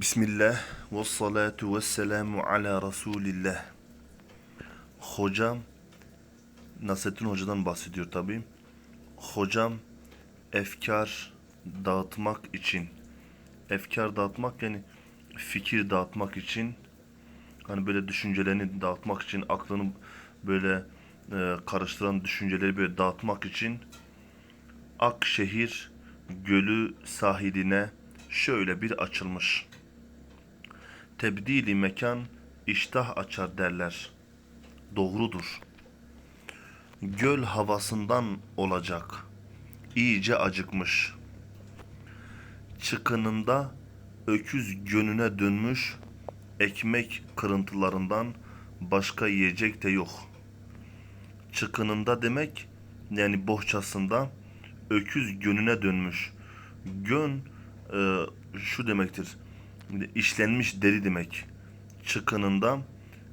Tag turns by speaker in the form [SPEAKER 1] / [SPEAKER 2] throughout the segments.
[SPEAKER 1] Bismillah ve salatu ve selamu ala Resulillah. Hocam, Nasrettin Hoca'dan bahsediyor tabi. Hocam, efkar dağıtmak için, efkar dağıtmak yani fikir dağıtmak için, hani böyle düşüncelerini dağıtmak için, aklını böyle e, karıştıran düşünceleri böyle dağıtmak için Akşehir Gölü sahiline şöyle bir açılmış. Tebdili mekan iştah açar derler. Doğrudur. Göl havasından olacak. İyice acıkmış. Çıkınında öküz gönüne dönmüş. Ekmek kırıntılarından başka yiyecek de yok. Çıkınında demek yani bohçasında öküz gönüne dönmüş. Gön e, şu demektir. İşlenmiş deri demek. Çıkınında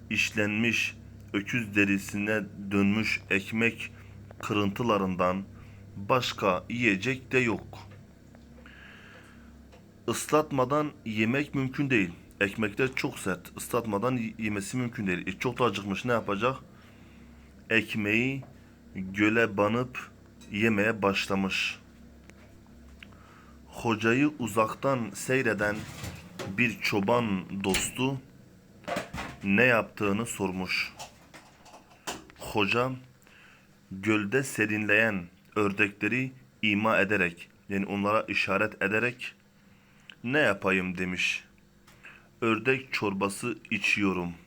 [SPEAKER 1] işlenmiş öküz derisine dönmüş ekmek kırıntılarından başka yiyecek de yok. Islatmadan yemek mümkün değil. Ekmekler çok sert. Islatmadan yemesi mümkün değil. E, çok da acıkmış ne yapacak? Ekmeği göle banıp yemeye başlamış. Hocayı uzaktan seyreden bir çoban dostu ne yaptığını sormuş. Hoca gölde serinleyen ördekleri ima ederek yani onlara işaret ederek ne yapayım demiş. Ördek çorbası içiyorum.''